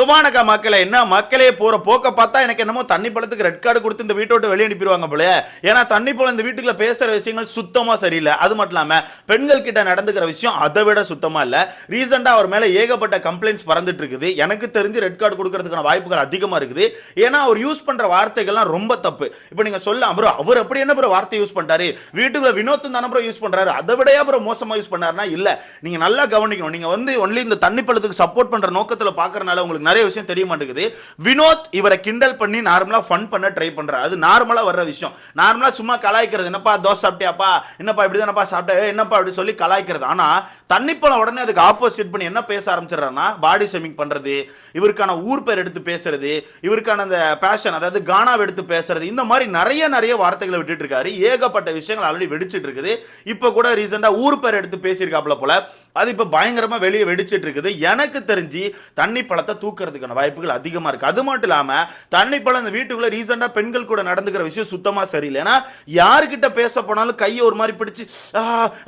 சுமானக்கா மக்களை என்ன மக்களே போற போக்க பார்த்தா எனக்கு என்னமோ தண்ணி பழத்துக்கு ரெட் கார்டு கொடுத்து இந்த வீட்டை விட்டு வெளியே அனுப்பிடுவாங்க போல. ஏன்னா தண்ணி பழம் இந்த வீட்டுக்குள்ள பேசுற விஷயங்கள் சுத்தமா சரியில்லை. அது மட்டும் இல்லாம பெண்கள் கிட்ட நடந்துக்கிற விஷயம் அதை விட சுத்தமா இல்ல. ரீசெண்டா அவர் மேல ஏகப்பட்ட கம்ப்ளைண்ட்ஸ் பறந்துட்டு இருக்குது. எனக்கு தெரிஞ்சு ரெட் கார்டு கொடுக்கறதுக்கான வாய்ப்புகள் அதிகமா இருக்குது. ஏன்னா அவர் யூஸ் பண்ற வார்த்தைகள்லாம் ரொம்ப தப்பு. இப்போ நீங்க சொல்லலாம் ப்ரோ அவர் அப்படி என்ன ப்ரோ வார்த்தை யூஸ் பண்றாரு? வீட்டுக்குள்ள வினோத்தும் தானே ப்ரோ யூஸ் பண்றாரு? அதை விட ப்ரோ மோசமா யூஸ் பண்ணாருன்னா இல்ல. நீங்க நல்லா கவனிக்கணும். நீங்க வந்து ஒன்லி இந்த தண்ணி பழத்துக்கு சப்போர்ட் பண்ற நோக்கத்துல பாக்குறதுனால உங்களுக்கு நிறைய விஷயம் தெரிய மாட்டேங்குது. வினோத் இவரை கிண்டல் பண்ணி நார்மலாக ஃபன் பண்ண ட்ரை பண்றாரு அது நார்மலாக வர்ற விஷயம். நார்மலாக சும்மா கலாய்க்கிறது. என்னப்பா தோசை சாப்பிட்டியாப்பா? என்னப்பா இப்படி தானப்பா சாப்பிட்டா என்னப்பா அப்படி சொல்லி கலாய்க்கிறது. ஆனால் தண்ணிப்பழம் உடனே அதுக்கு ஆப்போசிட் பண்ணி என்ன பேச ஆரம்பிச்சிடறான்னா பாடி ஷேமிங் பண்ணுறது இவருக்கான ஊர் பேர் எடுத்து பேசுறது இவருக்கான அந்த பேஷன் அதாவது கானாவை எடுத்து பேசுறது இந்த மாதிரி நிறைய நிறைய வார்த்தைகளை விட்டுட்டு இருக்காரு. ஏகப்பட்ட விஷயங்கள் ஆல்ரெடி வெடிச்சிட்டு இருக்குது. இப்போ கூட ரீசெண்டாக ஊர் பேர் எடுத்து பேசியிருக்காப்புல போல அது இப்போ பயங்கரமாக வெளியே வெடிச்சிட்டு இருக்குது. எனக்கு தெரிஞ்சு தண்ணி பழத்தை கொடுக்கறதுக்கான வாய்ப்புகள் அதிகமா இருக்கு. அது மட்டும் இல்லாம தன்னை போல் அந்த வீட்டுக்குள்ள ரீசெண்டா பெண்கள் கூட நடந்துக்கிற விஷயம் சுத்தமா சரியில்லை. ஏன்னா யாருக்கிட்ட பேச போனாலும் கையை ஒரு மாதிரி பிடிச்சி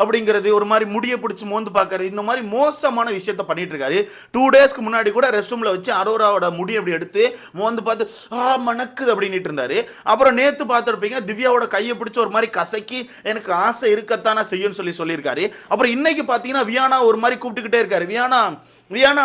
அப்படிங்கிறது ஒரு மாதிரி முடிய பிடிச்சி மோந்து பார்க்கறது இந்த மாதிரி மோசமான விஷயத்த பண்ணிட்டு இருக்காரு. டூ டேஸ்க்கு முன்னாடி கூட ரெஸ்ட் ரூம்ல வச்சு அரோராவோட முடி அப்படி எடுத்து மோந்து பார்த்து ஆ மணக்குது அப்படின்ட்டு இருந்தாரு. அப்புறம் நேத்து பார்த்துருப்பீங்க திவ்யாவோட கையை பிடிச்சி ஒரு மாதிரி கசக்கி எனக்கு ஆசை இருக்கத்தானே செய்யும்னு சொல்லி சொல்லியிருக்காரு. அப்புறம் இன்னைக்கு பார்த்தீங்கன்னா வியானா ஒரு மாதிரி கூப்பிட்டுக்கிட்டே இருக்காரு. வியானா வியானா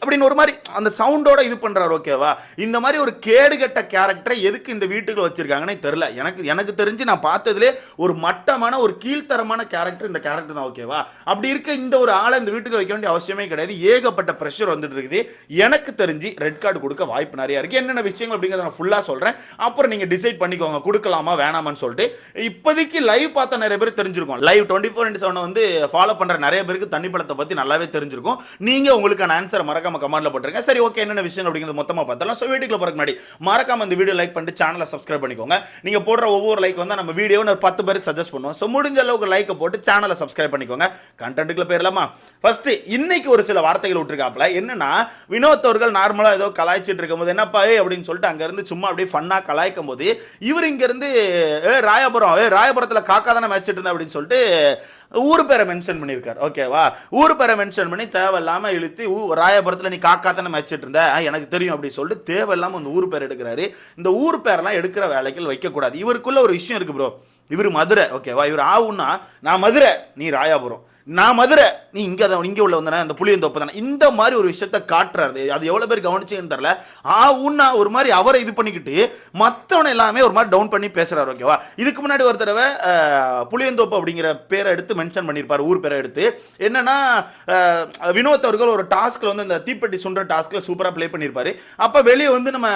அப்படின்னு ஒரு மாதிரி அந்த சவுண்டோட இது பண்றாரு ஓகேவா இந்த மாதிரி ஒரு கேடுகெட்ட கேரக்டரை எதுக்கு இந்த வீட்டுக்குள்ள வச்சிருக்காங்கன்னே தெரியல. எனக்கு எனக்கு தெரிஞ்சு நான் பார்த்ததுலே ஒரு மட்டமான ஒரு கீழ்த்தரமான கேரக்டர் இந்த கேரக்டர் தான் ஓகேவா அப்படி இருக்க இந்த ஒரு ஆளை இந்த வீட்டுக்கு வைக்க வேண்டிய அவசியமே கிடையாது. ஏகப்பட்ட ப்ரெஷர் வந்துட்டு இருக்குது. எனக்கு தெரிஞ்சு ரெட் கார்டு கொடுக்க வாய்ப்பு நிறைய இருக்கு. என்னென்ன விஷயங்கள் அப்படிங்கிறத நான் ஃபுல்லா சொல்றேன். அப்புறம் நீங்க டிசைட் பண்ணிக்கோங்க. கொடுக்கலாமா வேணாமான்னு சொல்லிட்டு. இப்போதைக்கு லைவ் பார்த்த நிறைய பேர் தெரிஞ்சிருக்கும். லைவ் டுவெண்ட்டி ஃபோர் இன்ட்டு செவனை வந்து ஃபாலோ பண்ற நிறைய பேருக்கு தண்ணி பழத்தை பத்தி நல்லாவே தெரிஞ்சிருக்கும். நீங்க உங்களுக்கான ஆன்சரை மறக்காம கமெண்ட்ல போட்டுருங்க. சரி ஓகே என்னென்ன விஷயம் அப்படிங்கிறது மொத்தமாக பார்த்தலாம் ஸோ வீட்டுக்குள்ள போகிறக்கு முன்னாடி மறக்காம இந்த வீடியோ லைக் பண்ணிட்டு சேனலை சப்ஸ்கிரைப் பண்ணிக்கோங்க. நீங்க போடுற ஒவ்வொரு லைக் வந்து நம்ம வீடியோ ஒரு பத்து பேருக்கு சஜஸ்ட் பண்ணுவோம். ஸோ முடிஞ்ச அளவுக்கு லைக்கை போட்டு சேனலை சப்ஸ்கிரைப் பண்ணிக்கோங்க. கண்டென்ட்டுக்குள்ள போயிடலாமா? ஃபர்ஸ்ட் இன்னைக்கு ஒரு சில வார்த்தைகள் விட்டுருக்காப்ல என்னன்னா வினோத் அவர்கள் ஏதோ கலாய்ச்சிட்டு இருக்கும்போது என்னப்பா அப்படின்னு சொல்லிட்டு அங்கேருந்து சும்மா அப்படியே ஃபன்னாக கலாய்க்கும் போது இவர் இங்கேருந்து ஏ ராயபுரம் ஏ ராயபுரத்தில் காக்கா தானே மேய்ச்சிட்டு இருந்தேன் அப்படின்னு சொல்லிட்டு ஊர் பேரை மென்ஷன் பண்ணியிருக்காரு. ஓகேவா ஊர் பேரை மென்ஷன் பண்ணி தேவையில்லாமல் இழுத்து ஊ ராயபுரத்தில் நீ காக்கா தானே மேய்ச்சிட்டு இருந்த. எனக்கு தெரியும் அப்படி சொல்லிட்டு தேவையில்லாமல் அந்த ஊர் பேர் எடுக்கிறாரு. இந்த ஊர் பேரெல்லாம் எடுக்கிற வேலைகள் வைக்கக்கூடாது. இவருக்குள்ள ஒரு விஷயம் இருக்கு ப்ரோ இவர் மதுரை. ஓகேவா இவர் ஆவுன்னா நான் மதுரை நீ ராயாபுரம். நான் மதுரை. நீ இங்கே தான் இங்கே உள்ள வந்தானே அந்த புளியந்தோப்பு தானே. இந்த மாதிரி ஒரு விஷயத்த காட்டுறாரு. அது எவ்வளோ பேர் கவனிச்சேன்னு தெரில ஆ உன்னா ஒரு மாதிரி அவரை இது பண்ணிக்கிட்டு மற்றவனை எல்லாமே ஒரு மாதிரி டவுன் பண்ணி பேசுகிறார் ஓகேவா இதுக்கு முன்னாடி ஒரு தடவை புளியந்தோப்பு அப்படிங்கிற பேரை எடுத்து மென்ஷன் பண்ணியிருப்பார் ஊர் பேரை எடுத்து. என்னன்னா வினோத்தவர்கள் வினோத் அவர்கள் ஒரு டாஸ்க்கில் வந்து இந்த தீப்பெட்டி சுன்ற டாஸ்கில் சூப்பராக ப்ளே பண்ணியிருப்பாரு. அப்போ வெளியே வந்து நம்ம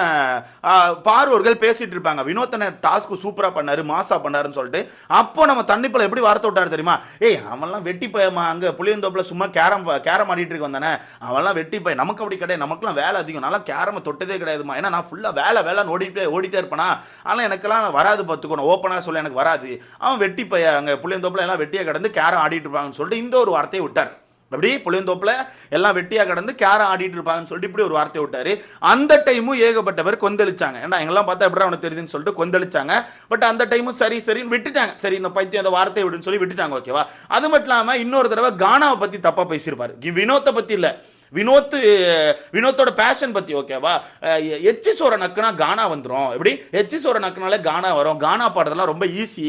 பார்வர்கள் பேசிகிட்டு இருப்பாங்க. வினோத்தனை டாஸ்க்கு சூப்பராக பண்ணாரு மாசா பண்ணாருன்னு சொல்லிட்டு. அப்போ நம்ம தண்ணிப்பழம் எப்படி வார்த்தை விட்டாரு தெரியுமா? ஏய் அவன்லாம் வெட்டி இப்போ அங்கே புளியந்தோப்பில் சும்மா கேரம் கேரம் ஆடிட்டு இருக்கு வந்தானே அவன்லாம் வெட்டி போய் நமக்கு அப்படி கிடையாது நமக்குலாம் வேலை அதிகம். நல்லா கேரமை தொட்டதே கிடையாதுமா. ஏன்னா நான் ஃபுல்லாக வேலை வேலைன்னு ஓடிட்டே ஓடிட்டே இருப்பேனா? ஆனால் எனக்கெல்லாம் வராது பார்த்துக்கணும். ஓப்பனாக சொல்ல எனக்கு வராது. அவன் வெட்டி பைய அங்கே புளியந்தோப்பில் எல்லாம் வெட்டியாக கிடந்து கேரம் ஆடிட்டு இருப்பாங்கன்னு சொல்லிட்டு இந்த ஒரு வார்த்தையை விட்டார். அப்படி புளியந்தோப்பில் எல்லாம் வெட்டியாக கடந்து கேரம் ஆடிட்டு இருப்பாங்கன்னு சொல்லிட்டு இப்படி ஒரு வார்த்தை விட்டார். அந்த டைமும் ஏகப்பட்ட பேர் கொந்தளிச்சாங்க. ஏன்னா எங்கெல்லாம் பார்த்தா எப்படி அவனுக்கு தெரியுதுன்னு சொல்லிட்டு கொந்தளிச்சாங்க. பட் அந்த டைமும் சரி சரின்னு விட்டுட்டாங்க. சரி இந்த பைத்தியம் அந்த வார்த்தையை விடுன்னு சொல்லி விட்டுட்டாங்க ஓகேவா அது மட்டும் இல்லாமல் இன்னொரு தடவை கானாவை பற்றி தப்பாக பேசியிருப்பார். வினோத்தை பற்றி இல்லை. வினோத் வினோத்தோட பேஷன் பற்றி ஓகேவா எச்சி சோற நக்குனா கானா வந்துடும் எப்படி? எச்சி சோற நக்குனாலே கானா வரும். கானா பாடுறதெல்லாம் ரொம்ப ஈஸி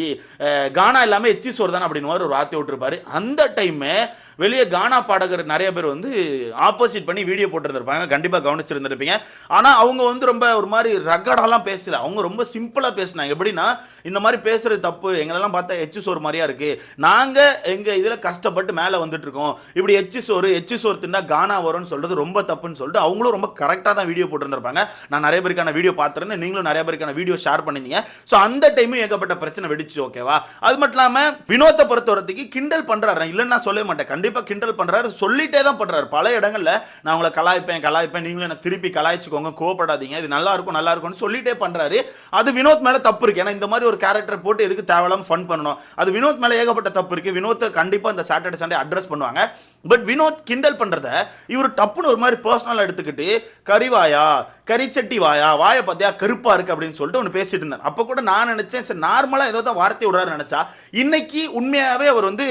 கானா இல்லாமல் எச்சி சோறு தானே அப்படின்னு ஒரு வார்த்தை விட்டுருப்பாரு. அந்த டைமே வெளியே கானா பாடகர் நிறைய பேர் வந்து ஆப்போசிட் பண்ணி வீடியோ போட்டிருந்திருப்பாங்க. கண்டிப்பாக கவனிச்சிருந்திருப்பீங்க. ஆனால் அவங்க வந்து ரொம்ப ஒரு மாதிரி ரகடாலாம் பேசல. அவங்க ரொம்ப சிம்பிளாக பேசினாங்க. எப்படின்னா இந்த மாதிரி பேசுறது தப்பு. எங்களெல்லாம் பார்த்தா எச்சு சோறு மாதிரியா இருக்கு. நாங்கள் எங்கள் இதில் கஷ்டப்பட்டு மேலே வந்துட்டு இருக்கோம் இப்படி எச்சு சோறு எச்சு சோறு தின்னா கானா வரும்னு சொல்றது ரொம்ப தப்புன்னு சொல்லிட்டு அவங்களும் ரொம்ப கரெக்டாக தான் வீடியோ போட்டிருந்திருப்பாங்க. நான் நிறைய பேருக்கான வீடியோ பார்த்துருந்தேன். நீங்களும் நிறைய பேருக்கான வீடியோ ஷேர் பண்ணிருந்தீங்க ஸோ அந்த டைமும் ஏகப்பட்ட பிரச்சனை வெடிச்சு ஓகேவா அது மட்டும் இல்லாமல் வினோத்தை பொறுத்த வரத்துக்கு கிண்டல் பண்ணுறாரு இல்லைன்னா இல்லைன்னு நான் சொல்லவே மாட்டேன். கண்டிப்பாக கிண்டல் பண்ணுறாரு சொல்லிட்டே தான் பண்ணுறாரு பல இடங்கள்ல நான் உங்களை கலாய்ப்பேன் கலாய்ப்பேன் நீங்களும் என்ன திருப்பி கலாய்ச்சிக்கோங்க கோவப்படாதீங்க. இது நல்லா இருக்கும் நல்லா இருக்கும்னு சொல்லிட்டே பண்ணுறாரு அது வினோத் மேலே தப்பு இருக்கு. ஏன்னா இந்த மாதிரி ஒரு கேரக்டர் போட்டு எதுக்கு தேவையில்லாமல் ஃபன் பண்ணணும்? அது வினோத் மேலே ஏகப்பட்ட தப்பு இருக்கு. வினோத்தை கண்டிப்பாக இந்த சாட்டர்டே சண்டே அட்ரஸ் பண்ணுவாங்க. பட் வினோத் கிண்டல் பண்ணுறத இவர் டப்புன்னு ஒரு மாதிரி பர்சனலாக எடுத்துக்கிட்டு கறிவாயா கரிச்சட்டி வாயா? வாயை பார்த்தியா? கருப்பா இருக்கு அப்படின்னு சொல்லிட்டு ஒன்று பேசிட்டு இருந்தார். அப்போ கூட நான் நினைச்சேன் சரி நார்மலாக ஏதோ தான் வார்த்தை விடுறாரு நினைச்சா இன்னைக்கு உண்மையாகவே அவர் வந்து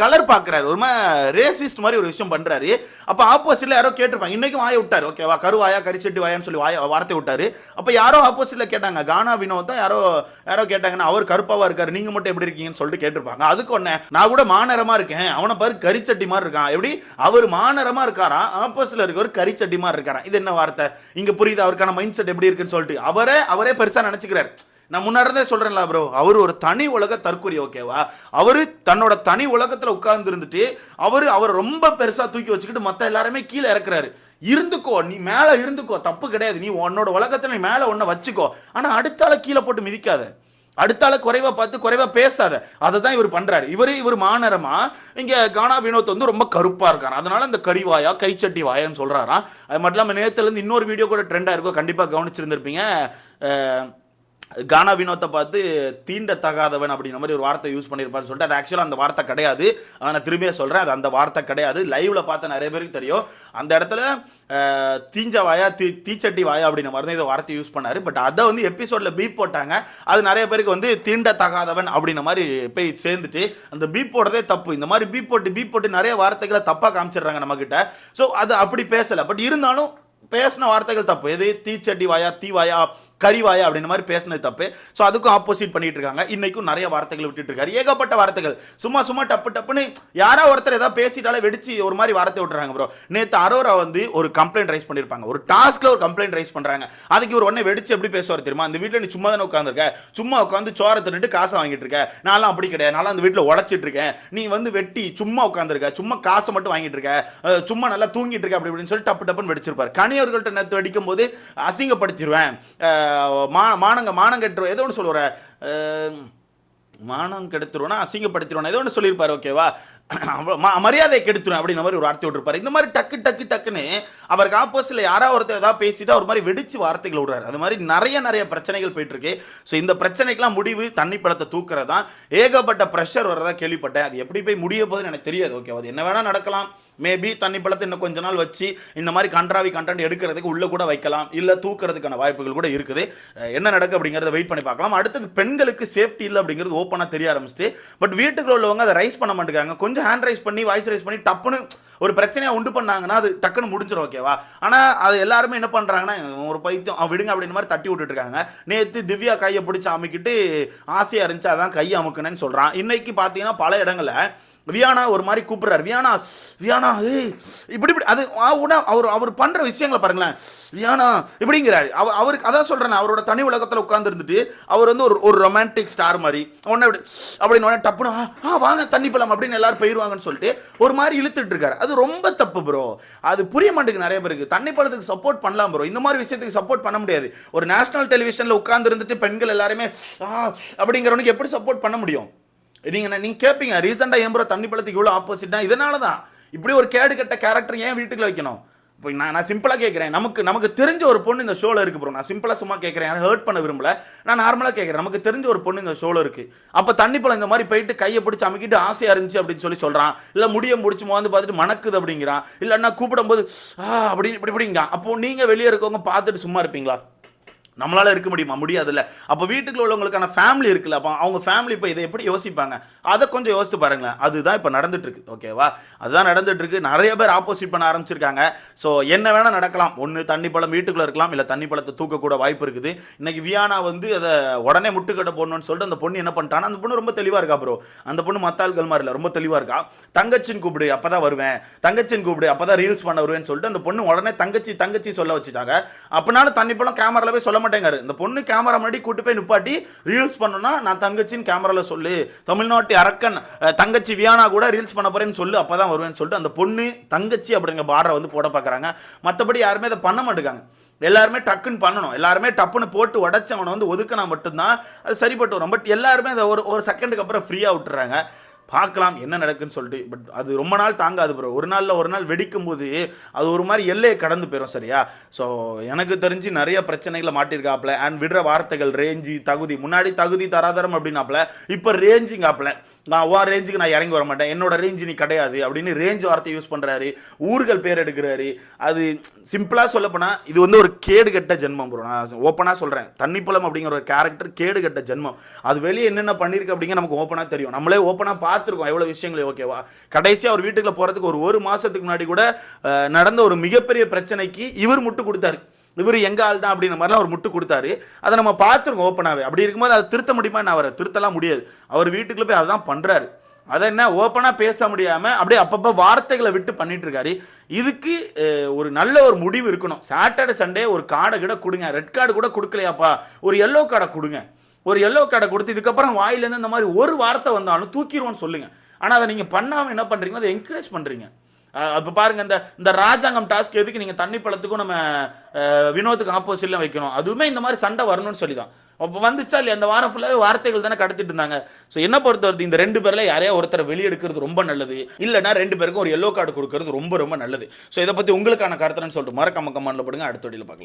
கலர் பார்க்குறாரு. ஒரு மாதிரி ரேசிஸ்ட் மாதிரி ஒரு விஷயம் பண்ணுறாரு அப்போ ஆப்போசிட்ல யாரோ கேட்டிருப்பாங்க. இன்றைக்கும் வாயை விட்டார். ஓகேவா கருவாயா கரிச்சட்டி வாயான்னு சொல்லி வாய வார்த்தை விட்டார். அப்போ யாரோ ஆப்போசிட்டில் கேட்டாங்க. கானா வினோத் யாரோ யாரோ கேட்டாங்கன்னா அவர் கருப்பாவாக இருக்கார். நீங்கள் மட்டும் எப்படி இருக்கீங்கன்னு சொல்லிட்டு கேட்டிருப்பாங்க. அதுக்கு ஒன்று நான் கூட மாநரமாக இருக்கேன். அவனை பாரு கரிச்சட்டி மாதிரி இருக்கான். எப்படி? அவர் மாநரமாக இருக்காராம் ஆப்போசிட்டில் இருக்கவர் கரிச்சட்டி மாதிரி இருக்காராம் இது என்ன வார்த்தை? இங்கே புரியுது? அவருக்கான மைண்ட் செட் எப்படி இருக்குன்னு சொல்லிட்டு. அவரே அவரே பெருசாக நினச்சிக்கிறார். நான் முன்னாடி சொல்றேன்ல ப்ரோ அவர் ஒரு தனி உலக தற்கொலை ஓகேவா அவர் தன்னோட தனி உலகத்தில் உட்கார்ந்து இருந்துட்டு அவர் அவர் ரொம்ப பெருசாக தூக்கி வச்சுக்கிட்டு மற்ற எல்லாருமே கீழே இறக்குறாரு. இருந்துக்கோ நீ மேலே இருந்துக்கோ தப்பு கிடையாது. நீ உன்னோட உலகத்தில் நீ மேலே ஒன்றை வச்சுக்கோ. ஆனால் அடுத்தால கீழே போட்டு மிதிக்காத. அடுத்தால குறைவா பார்த்து குறைவா பேசாத. அதை தான் இவர் பண்றாரு. இவரே இவர் மாநரமா இங்க கானா வினோத் வந்து ரொம்ப கருப்பா இருக்காரு அதனால இந்த கரிவாயா கைச்சட்டி வாயான்னு சொல்றாராம். அது மட்டும் இல்லாம நேரத்துல இருந்து இன்னொரு வீடியோ கூட ட்ரெண்டா இருக்கும் கண்டிப்பா கவனிச்சிருந்திருப்பீங்க. கானா வினோத்தை பார்த்து தீண்டத்தகாதவன் அப்படின்ற மாதிரி ஒரு வார்த்தை யூஸ் பண்ணியிருப்பான்னு சொல்லிட்டு அது ஆக்சுவலாக அந்த வார்த்தை கிடையாது. நான் திரும்பியே சொல்கிறேன் அது அந்த வார்த்தை கிடையாது. லைவில் பார்த்த நிறைய பேருக்கு தெரியும். அந்த இடத்துல தீஞ்ச வாயா தீ தீச்சட்டி வாயா அப்படின்ற மாதிரி தான் இந்த வார்த்தை யூஸ் பண்ணார். பட் அதை வந்து எபிசோடில் பீப் போட்டாங்க. அது நிறைய பேருக்கு வந்து தீண்டத்தகாதவன் அப்படின்ற மாதிரி போய் சேர்ந்துட்டு அந்த பீப் போடுறதே தப்பு. இந்த மாதிரி பீப் போட்டு பீப் போட்டு நிறைய வார்த்தைகளை தப்பாக காமிச்சிடுறாங்க நம்மக்கிட்ட ஸோ அது அப்படி பேசலை. பட் இருந்தாலும் பேசின வார்த்தைகள் தப்பு. எது? தீச்சட்டி வாயா தீ வாயா கரிவாயா அப்படின்ற மாதிரி பேசினது தப்பு. ஸோ அதுக்கும் ஆப்போசிட் பண்ணிட்டு இருக்காங்க. இன்னைக்கும் நிறைய வார்த்தைகள் விட்டுட்டு இருக்காரு. ஏகப்பட்ட வார்த்தைகள். சும்மா சும்மா டப்பு டப்புன்னு யாரோ ஒருத்தர் ஏதாவது பேசிட்டாலே வெடிச்சு ஒரு மாதிரி வார்த்தை விட்டுறாங்க ப்ரோ நேற்று அரோரா வந்து ஒரு கம்ப்ளைண்ட் ரைஸ் பண்ணியிருப்பாங்க ஒரு டாஸ்க்ல ஒரு கம்ப்ளைண்ட் ரைஸ் பண்றாங்க. அதுக்கு ஒரு உடனே வெடிச்சு எப்படி பேசுவார் தெரியுமா? அந்த வீட்டில் நீ சும்மா தானே உட்காந்துருக்க சும்மா உட்காந்து சோரை தின்னுட்டு காசை வாங்கிட்டு இருக்க. நான்லாம் அப்படி கிடையாது. நான்லாம் அந்த வீட்டில் உழைச்சிட்டு இருக்கேன். நீ வந்து வெட்டி சும்மா உட்காந்துருக்க சும்மா காசை மட்டும் வாங்கிட்டு இருக்க. சும்மா நல்லா தூங்கிட்டு இருக்க அப்படி இப்படின்னு சொல்லி டப்பு டப்புன்னு வெடிச்சிருப்பாரு. கனியவர்கள்ட்ட நேற்று வெடிக்கும் போது அசிங்கப்படுத்திடுவேன் மா மானங்க மானம் கட்டுறோம். ஏதோ ஒன்று சொல்லுவேன் மானம் கெடுத்துருவோனா அசிங்கப்படுத்திடுவோம் ஏதோ ஒன்று சொல்லியிருப்பார் ஓகேவா? அவ- ம- மரியாதையை கெடுத்துரும் அப்படின்ற மாதிரி ஒரு வார்த்தை விட்டுருப்பாரு. இந்த மாதிரி டக்கு டக்கு டக்குன்னு அவருக்கு ஆப்போசிட்ல யாராவது ஒருத்தர் ஏதாவது பேசிட்டு அவர் மாதிரி வெடிச்சு வார்த்தைகள் விடுறாரு. அது மாதிரி நிறைய நிறைய பிரச்சனைகள் போயிட்டு இருக்கு ஸோ இந்த பிரச்சனைக்கெல்லாம் முடிவு தண்ணி பழத்தை தூக்குறது? தான் ஏகப்பட்ட ப்ரெஷர் வரதா கேள்விப்பட்டேன். அது எப்படி போய் முடிய போகுதுன்னு எனக்கு தெரியாது. ஓகே அது என்ன வேணா நடக்கலாம். மேபி தண்ணி பழத்தை இன்னும் கொஞ்ச நாள் வச்சு இந்த மாதிரி கன்றாவி கண்டென்ட் எடுக்கிறதுக்கு உள்ளே கூட வைக்கலாம். இல்லை தூக்குறதுக்கான வாய்ப்புகள் கூட இருக்குது. என்ன நடக்கு அப்படிங்கிறத வெயிட் பண்ணி பார்க்கலாம். அடுத்தது பெண்களுக்கு சேஃப்டி இல்லை அப்படிங்கிறது ஓப்பனாக தெரிய ஆரம்பிச்சிட்டு பட் வீட்டுக்குள்ள உள்ளவங்க அதை ரைஸ் பண்ண மாட்டேங்காங்க கொஞ்சம் ஹேண்ட் ரைஸ் பண்ணி வாய்ஸ் ரைஸ் பண்ணி டப்புன்னு ஒரு பிரச்சனையாக உண்டு பண்ணாங்கன்னா அது டக்குன்னு முடிஞ்சிடும் ஓகேவா ஆனால் அது எல்லாருமே என்ன பண்ணுறாங்கன்னா ஒரு பைத்தியம் அவன் விடுங்க அப்படின்ற மாதிரி தட்டி விட்டுட்டு இருக்காங்க. நேற்று திவ்யா கையை பிடிச்சி அமுக்கிட்டு ஆசையாக இருந்துச்சு அதான் கையை அமுக்குனேன்னு சொல்கிறான் இன்றைக்கி பார்த்தீங்கன்னா பல இடங்களில் வியானா ஒரு மாதிரி கூப்பிடுறாரு. வியானா வியானா ஏய் இப்படி இப்படி அது ஆ, அவர் அவர் பண்ணுற விஷயங்களை பாருங்களேன். வியானா இப்படிங்கிறாரு. அவர் அவருக்கு அதான் சொல்கிறேன் அவரோட தனி உலகத்தில் உட்காந்துருந்துட்டு அவர் வந்து ஒரு ஒரு ரொமான்டிக் ஸ்டார் மாதிரி உடனே இப்படி அப்படின்னு உடனே டப்புனு "ஆ, வாங்க தண்ணி பழம் அப்படின்னு எல்லாரும் போயிருவாங்கன்னு சொல்லிட்டு ஒரு மாதிரி இழுத்துட்டு இருக்காரு. அது ரொம்ப தப்பு ப்ரோ அது புரிய மாட்டேங்குது நிறைய பேருக்கு. தண்ணி பழத்துக்கு சப்போர்ட் பண்ணலாம் ப்ரோ இந்த மாதிரி விஷயத்துக்கு சப்போர்ட் பண்ண முடியாது. ஒரு நேஷனல் டெலிவிஷனில் உட்காந்துருந்துட்டு பெண்கள் எல்லாருமே ஆ அப்படிங்கிறவனுக்கு எப்படி சப்போர்ட் பண்ண முடியும்? நீங்க நீங்க கேட்பீங்க ரீசெண்டா ஏன் ப்ரோ தண்ணி பழத்துக்கு இவ்வளோ ஆப்போசிட்டா இதனால தான் இப்படி ஒரு கேடு கட்ட கேரக்டர் ஏன் வீட்டுக்குள்ள வைக்கணும்? இப்போ நான் நான் சிம்பிளாக கேட்குறேன் நமக்கு நமக்கு தெரிஞ்ச ஒரு பொண்ணு இந்த ஷோவில் இருக்கு ப்ரோ நான் சிம்பிளாக சும்மா கேட்குறேன் யாரும் ஹர்ட் பண்ண விரும்பல. நான் நார்மலாக கேட்குறேன் நமக்கு தெரிஞ்ச ஒரு பொண்ணு இந்த ஷோவில் இருக்கு. அப்போ தண்ணி பழம் இந்த மாதிரி போயிட்டு கையை பிடிச்சி அமைக்கிட்டு ஆசையாக இருந்துச்சு அப்படின்னு சொல்லி சொல்கிறான் இல்லை முடிய முடிச்சு வந்து பார்த்துட்டு மணக்குது அப்படிங்கிறான். இல்லைன்னா கூப்பிடும்போது ஆ அப்படி இப்படி இப்படிங்க அப்போ நீங்கள் வெளியே இருக்கவங்க பார்த்துட்டு சும்மா இருப்பீங்களா? நம்மளால் இருக்க முடியுமா? முடியாதுல்ல. அப்போ வீட்டுக்குள்ள உள்ளவங்களுக்கான ஃபேமிலி இருக்குல்ல அப்போ அவங்க ஃபேமிலி இப்போ இதை எப்படி யோசிப்பாங்க? அதை கொஞ்சம் யோசித்து பாருங்களேன். அதுதான் இப்போ நடந்துட்டுருக்கு ஓகேவா அதுதான் நடந்துட்டுருக்கு. நிறைய பேர் ஆப்போசிட் பண்ண ஆரம்பிச்சிருக்காங்க. ஸோ என்ன வேணால் நடக்கலாம். ஒன்று தண்ணி பழம் வீட்டுக்குள்ளே இருக்கலாம். இல்லை தண்ணி பழத்தை தூக்கக்கூட வாய்ப்பு இருக்குது. இன்றைக்கி வியானா வந்து அதை உடனே முட்டுக்கட்டை போடணும்னு சொல்லிட்டு அந்த பொண்ணு என்ன பண்ணிட்டான்னா அந்த பொண்ணு ரொம்ப தெளிவாக இருக்கா ப்ரோ அந்த பொண்ணு மத்தாள்கள் மாதிரி இல்லை ரொம்ப தெளிவாக இருக்கா? தங்கச்சின் கூப்பிடு அப்போ தான் வருவேன். தங்கச்சின் கூப்பிடு அப்பதான் ரீல்ஸ் பண்ண வருவேன்னு சொல்லிட்டு அந்த பொண்ணு உடனே தங்கச்சி தங்கச்சி சொல்ல வச்சுட்டாங்க. அப்பனாலும் தண்ணி பழம் கேமராவில் போய் சொல்ல மாட்டேங்காரு. இந்த பொண்ணு கேமரா முன்னாடி கூட்டு போய் நிப்பாட்டி ரீல்ஸ் பண்ணணும்னா நான் தங்கச்சின்னு கேமராவில் சொல்லு. தமிழ்நாட்டு அரக்கன் தங்கச்சி வியானா கூட ரீல்ஸ் பண்ண போறேன்னு சொல்லு அப்பதான் வருவேன்னு சொல்லிட்டு அந்த பொண்ணு தங்கச்சி அப்படிங்கிற பார்டரை வந்து போட பார்க்குறாங்க மற்றபடி யாருமே அதை பண்ண மாட்டேங்காங்க எல்லாருமே டக்குன்னு பண்ணணும். எல்லாருமே டப்புன்னு போட்டு உடச்சவனை வந்து ஒதுக்கினா மட்டும்தான் அது சரிப்பட்டு வரும். பட் எல்லாருமே அதை ஒரு ஒரு செகண்டுக்கு அப்புறம் ஃப்ரீயாக விட்டுறாங்க. பார்க்கலாம் என்ன நடக்குன்னு சொல்லிட்டு பட் அது ரொம்ப நாள் தாங்காது ப்ரோ ஒரு நாளில் ஒரு நாள் வெடிக்கும் போது அது ஒரு மாதிரி எல்லையை கடந்து போயிடும் சரியா? ஸோ எனக்கு தெரிஞ்சு நிறைய பிரச்சனைகளை மாட்டிருக்காப்புல. அண்ட் விடுற வார்த்தைகள் ரேஞ்சு தகுதி முன்னாடி தகுதி தராதரம் அப்படின்னாப்புல இப்போ ரேஞ்சிங்காப்ல நான் உன் ரேஞ்சுக்கு நான் இறங்கி வர மாட்டேன். என்னோட ரேஞ்சு நீ கிடையாது அப்படின்னு ரேஞ்ச் வார்த்தை யூஸ் பண்ணுறாரு ஊர்கள் பேர் எடுக்கிறாரு. அது சிம்பிளாக சொல்லப்போனால் இது வந்து ஒரு கேடு கெட்ட ஜென்மம் ப்ரோ நான் ஓப்பனாக சொல்கிறேன் தண்ணிப்பழம் அப்படிங்கிற ஒரு கேரக்டர் கேடு கெட்ட ஜென்மம். அது வெளியே என்னென்ன பண்ணியிருக்கு அப்படிங்க நமக்கு ஓப்பனாக தெரியும். நம்மளே ஓப்பனாக பார்த்து பார்த்துருக்கோம். எவ்வளோ விஷயங்கள் ஓகேவா கடைசியாக அவர் வீட்டுக்குள்ள போகிறதுக்கு ஒரு ஒரு மாதத்துக்கு முன்னாடி கூட நடந்த ஒரு மிகப்பெரிய பிரச்சனைக்கு இவர் முட்டு கொடுத்தாரு. இவர் எங்க ஆள் தான் அப்படின்ற மாதிரிலாம் அவர் முட்டு கொடுத்தாரு. அதை நம்ம பார்த்துருக்கோம் ஓப்பனாகவே அப்படி இருக்கும்போது அதை திருத்த முடியுமா நான் அவரை? திருத்தலாம் முடியாது. அவர் வீட்டுக்குள்ளே போய் அதான் பண்ணுறாரு அதை என்ன ஓப்பனாக பேச முடியாமல் அப்படியே அப்பப்போ வார்த்தைகளை விட்டு பண்ணிட்டு இருக்காரு இதுக்கு ஒரு நல்ல ஒரு முடிவு இருக்கணும். சாட்டர்டே சண்டே ஒரு கார்டை கூட கொடுங்க. ரெட் கார்டு கூட கொடுக்கலையாப்பா. ஒரு எல்லோ கார்டை கொடுங்க. ஒரு எல்லோ கார்டை கொடுத்து இதுக்கப்புறம் வாயிலேருந்து இந்த மாதிரி ஒரு வார்த்தை வந்தாலும் தூக்கிடுவோன்னு சொல்லுங்கள் ஆனால் அதை நீங்கள் பண்ணாமல் என்ன பண்ணுறீங்க அதை என்கரேஜ் பண்ணுறீங்க இப்போ பாருங்க இந்த இந்த ராஜாங்கம் டாஸ்க் எதுக்கு நீங்கள் தண்ணி பழத்துக்கும் நம்ம வினோத்துக்கு ஆப்போசிட்ல வைக்கணும். அதுவுமே இந்த மாதிரி சண்டை வரணும்னு சொல்லி தான் அப்போ வந்துச்சா இல்லையா? அந்த வாரம் ஃபுல்லாகவே வார்த்தைகள் தானே கடத்திட்டு இருந்தாங்க. ஸோ என்ன பொறுத்தவரைக்கும் இந்த ரெண்டு பேரில் யாரையா ஒருத்தரை வெளியெடுக்கிறது ரொம்ப நல்லது இல்லைன்னா ரெண்டு பேருக்கும் ஒரு எல்லோ கார்டு கொடுக்கறது ரொம்ப ரொம்ப நல்லது. ஸோ இதை பற்றி உங்களுக்கான கருத்துன்னு சொல்லிட்டு மறக்காம கமெண்ட்ல போடுங்க. அடுத்த வழியில் பார்க்கலாம்.